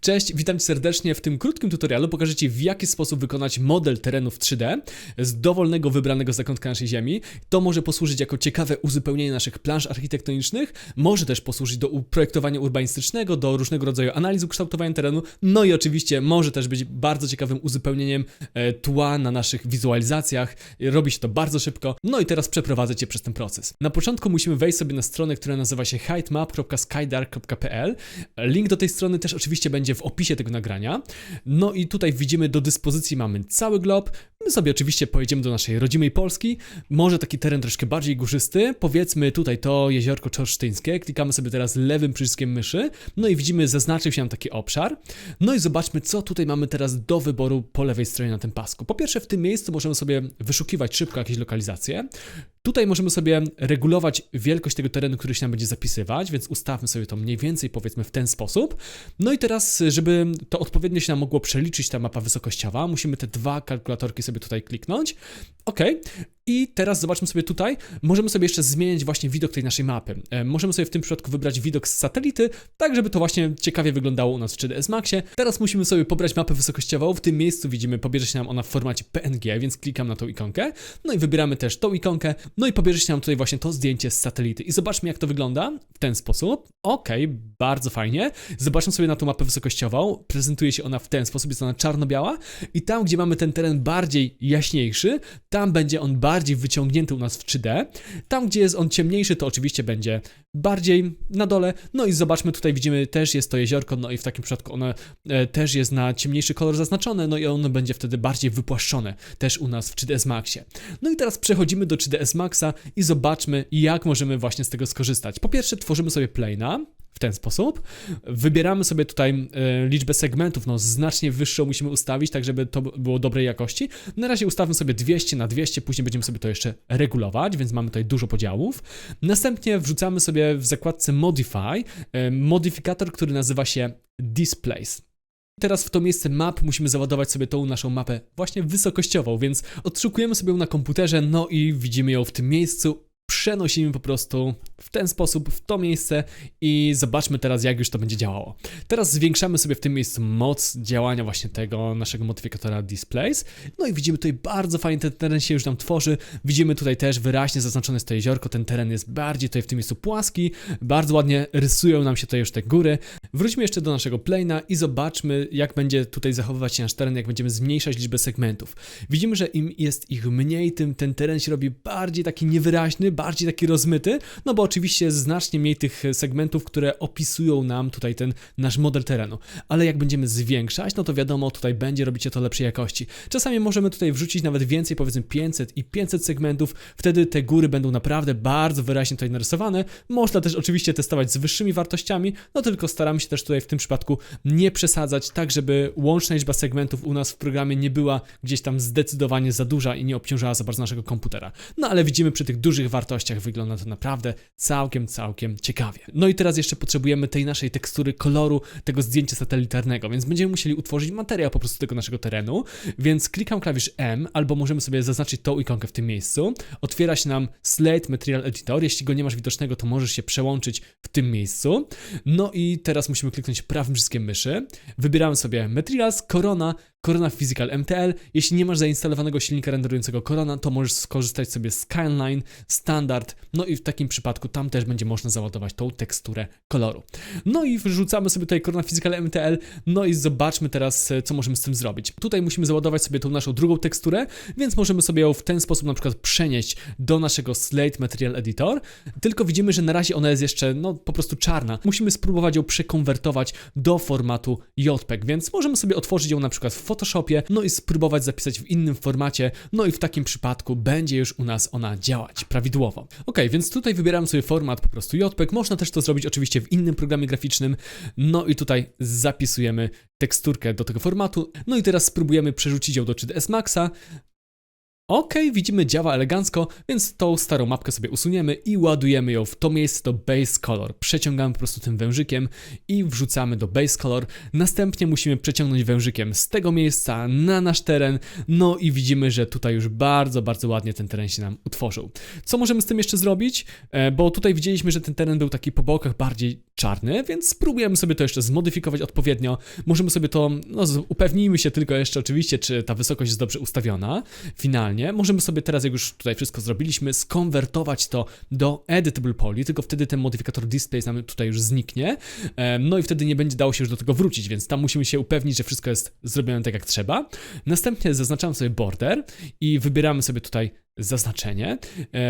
Cześć, witam Cię serdecznie. W tym krótkim tutorialu pokażę Ci w jaki sposób wykonać model terenu w 3D z dowolnego wybranego zakątka naszej Ziemi. To może posłużyć jako ciekawe uzupełnienie naszych plansz architektonicznych, może też posłużyć do projektowania urbanistycznego, do różnego rodzaju analiz ukształtowania terenu, no i oczywiście może też być bardzo ciekawym uzupełnieniem e, tła na naszych wizualizacjach. Robi się to bardzo szybko. No i teraz przeprowadzę Cię przez ten proces. Na początku musimy wejść sobie na stronę, która nazywa się heightmap.skydark.pl. Link do tej strony też oczywiście będzie w opisie tego nagrania. No i tutaj widzimy do dyspozycji mamy cały glob. My sobie oczywiście pojedziemy do naszej rodzimej Polski. Może taki teren troszkę bardziej górzysty. Powiedzmy tutaj to jeziorko czorsztyńskie. Klikamy sobie teraz lewym przyciskiem myszy. No i widzimy zaznaczył się nam taki obszar. No i zobaczmy co tutaj mamy teraz do wyboru po lewej stronie na tym pasku. Po pierwsze w tym miejscu możemy sobie wyszukiwać szybko jakieś lokalizacje. Tutaj możemy sobie regulować wielkość tego terenu, który się nam będzie zapisywać, więc ustawmy sobie to mniej więcej powiedzmy w ten sposób. No i teraz, żeby to odpowiednio się nam mogło przeliczyć ta mapa wysokościowa, musimy te dwa kalkulatorki sobie tutaj kliknąć. OK. I teraz zobaczmy sobie tutaj, możemy sobie jeszcze zmienić właśnie widok tej naszej mapy. E, możemy sobie w tym przypadku wybrać widok z satelity, tak żeby to właśnie ciekawie wyglądało u nas w 3ds Maxie. Teraz musimy sobie pobrać mapę wysokościową. W tym miejscu widzimy, pobierze się nam ona w formacie PNG, więc klikam na tą ikonkę. No i wybieramy też tą ikonkę. No i pobierze się nam tutaj właśnie to zdjęcie z satelity. I zobaczmy jak to wygląda w ten sposób. OK, bardzo fajnie. Zobaczmy sobie na tą mapę wysokościową. Prezentuje się ona w ten sposób, jest ona czarno-biała. I tam, gdzie mamy ten teren bardziej jaśniejszy, będzie on bardziej wyciągnięty u nas w 3D. Tam, gdzie jest on ciemniejszy, to oczywiście będzie bardziej na dole. No i zobaczmy, tutaj widzimy też jest to jeziorko, no i w takim przypadku ono e, też jest na ciemniejszy kolor zaznaczone, no i ono będzie wtedy bardziej wypłaszczone też u nas w 3ds Maxie. No i teraz przechodzimy do 3ds Maxa i zobaczmy, jak możemy właśnie z tego skorzystać. Po pierwsze, tworzymy sobie plane'a, w ten sposób. Wybieramy sobie tutaj e, liczbę segmentów, no znacznie wyższą musimy ustawić, tak żeby to było dobrej jakości. Na razie ustawmy sobie 200 na 200, później będziemy sobie to jeszcze regulować, więc mamy tutaj dużo podziałów. Następnie wrzucamy sobie w zakładce Modify e, modyfikator, który nazywa się Displace. Teraz w to miejsce map musimy załadować sobie tą naszą mapę właśnie wysokościową, więc odszukujemy sobie ją na komputerze, no i widzimy ją w tym miejscu przenosimy po prostu w ten sposób w to miejsce i zobaczmy teraz jak już to będzie działało. Teraz zwiększamy sobie w tym miejscu moc działania właśnie tego naszego modyfikatora Displays. No i widzimy tutaj bardzo fajnie ten teren się już nam tworzy. Widzimy tutaj też wyraźnie zaznaczone jest to jeziorko, ten teren jest bardziej tutaj w tym miejscu płaski, bardzo ładnie rysują nam się tutaj już te góry. Wróćmy jeszcze do naszego plana i zobaczmy jak będzie tutaj zachowywać się nasz teren, jak będziemy zmniejszać liczbę segmentów. Widzimy, że im jest ich mniej, tym ten teren się robi bardziej taki niewyraźny, bardziej taki rozmyty, no bo oczywiście znacznie mniej tych segmentów, które opisują nam tutaj ten nasz model terenu. Ale jak będziemy zwiększać, no to wiadomo, tutaj będzie robić to lepszej jakości. Czasami możemy tutaj wrzucić nawet więcej, powiedzmy 500 i 500 segmentów, wtedy te góry będą naprawdę bardzo wyraźnie tutaj narysowane. Można też oczywiście testować z wyższymi wartościami, no tylko staramy się też tutaj w tym przypadku nie przesadzać, tak żeby łączna liczba segmentów u nas w programie nie była gdzieś tam zdecydowanie za duża i nie obciążała za bardzo naszego komputera. No ale widzimy przy tych dużych wartościach wygląda to naprawdę całkiem, całkiem ciekawie. No i teraz jeszcze potrzebujemy tej naszej tekstury koloru tego zdjęcia satelitarnego, więc będziemy musieli utworzyć materiał po prostu tego naszego terenu, więc klikam klawisz M, albo możemy sobie zaznaczyć tą ikonkę w tym miejscu. Otwiera się nam Slate Material Editor, jeśli go nie masz widocznego, to możesz się przełączyć w tym miejscu. No i teraz musimy kliknąć prawym przyciskiem myszy. Wybieramy sobie Materials, Corona, Corona Physical MTL. Jeśli nie masz zainstalowanego silnika renderującego Corona, to możesz skorzystać sobie z Skyline, Standard, no i w takim przypadku tam też będzie można załadować tą teksturę koloru. No i wrzucamy sobie tutaj Corona Physical MTL, no i zobaczmy teraz, e, co możemy z tym zrobić. Tutaj musimy załadować sobie tą naszą drugą teksturę, więc możemy sobie ją w ten sposób na przykład przenieść do naszego Slate Material Editor, tylko widzimy, że na razie ona jest jeszcze, no po prostu czarna. Musimy spróbować ją przekonwertować do formatu JPEG, więc możemy sobie otworzyć ją na przykład w Photoshopie, no i spróbować zapisać w innym formacie, no i w takim przypadku będzie już u nas ona działać prawidłowo. Ok, więc tutaj wybieram sobie format po prostu JPEG, można też to zrobić oczywiście w innym programie graficznym, no i tutaj zapisujemy teksturkę do tego formatu, no i teraz spróbujemy przerzucić ją do 3ds Maxa, Okej, widzimy działa elegancko, więc tą starą mapkę sobie usuniemy i ładujemy ją w to miejsce do base color. Przeciągamy po prostu tym wężykiem i wrzucamy do base color. Następnie musimy przeciągnąć wężykiem z tego miejsca na nasz teren. No i widzimy, że tutaj już bardzo, bardzo ładnie ten teren się nam utworzył. Co możemy z tym jeszcze zrobić? E, bo tutaj widzieliśmy, że ten teren był taki po bokach bardziej czarny, więc spróbujemy sobie to jeszcze zmodyfikować odpowiednio. Możemy sobie to, no upewnijmy się tylko jeszcze oczywiście, czy ta wysokość jest dobrze ustawiona finalnie. Możemy sobie teraz, jak już tutaj wszystko zrobiliśmy, skonwertować to do editable poly, tylko wtedy ten modyfikator displays nam tutaj już zniknie. No i wtedy nie będzie dało się już do tego wrócić, więc tam musimy się upewnić, że wszystko jest zrobione tak jak trzeba. Następnie zaznaczamy sobie border i wybieramy sobie tutaj zaznaczenie.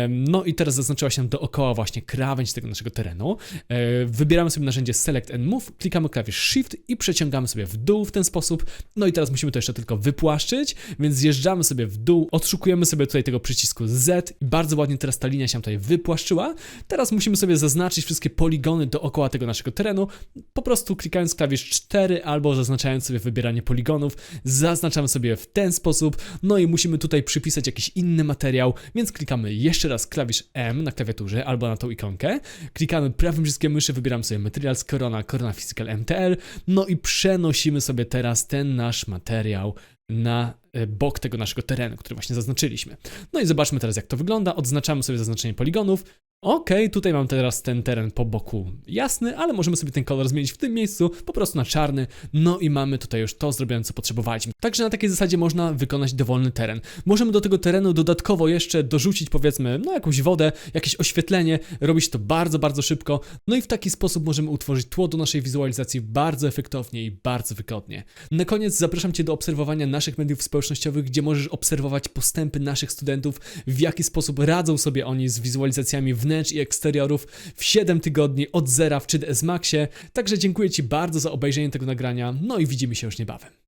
No i teraz zaznaczyła się dookoła właśnie krawędź tego naszego terenu. E, Wybieramy sobie narzędzie Select and Move, klikamy klawisz Shift i przeciągamy sobie w dół w ten sposób. No i teraz musimy to jeszcze tylko wypłaszczyć, więc zjeżdżamy sobie w dół, odszukujemy sobie tutaj tego przycisku Z bardzo ładnie teraz ta linia się tutaj wypłaszczyła. Teraz musimy sobie zaznaczyć wszystkie poligony dookoła tego naszego terenu, po prostu klikając klawisz 4 albo zaznaczając sobie wybieranie poligonów, zaznaczamy sobie w ten sposób, no i musimy tutaj przypisać jakiś inny materiał, więc klikamy jeszcze raz klawisz M na klawiaturze albo na tą ikonkę, klikamy prawym przyciskiem myszy, wybieramy sobie Materials Corona, Corona Physical MTL, no i przenosimy sobie teraz ten nasz materiał na e, bok tego naszego terenu, który właśnie zaznaczyliśmy. No i zobaczmy teraz jak to wygląda, odznaczamy sobie zaznaczenie poligonów, Okej, tutaj mam teraz ten teren po boku jasny, ale możemy sobie ten kolor zmienić w tym miejscu po prostu na czarny. No i mamy tutaj już to zrobione, co potrzebowaliśmy. Także na takiej zasadzie można wykonać dowolny teren. Możemy do tego terenu dodatkowo jeszcze dorzucić powiedzmy, no jakąś wodę, jakieś oświetlenie, robić to bardzo, bardzo szybko. No i w taki sposób możemy utworzyć tło do naszej wizualizacji bardzo efektownie i bardzo wygodnie. Na koniec zapraszam Cię do obserwowania naszych mediów społecznościowych, gdzie możesz obserwować postępy naszych studentów, w jaki sposób radzą sobie oni z wizualizacjami wnętrz i eksteriorów w 7 tygodni od zera w 3ds Maxie. Także dziękuję Ci bardzo za obejrzenie tego nagrania, no i widzimy się już niebawem.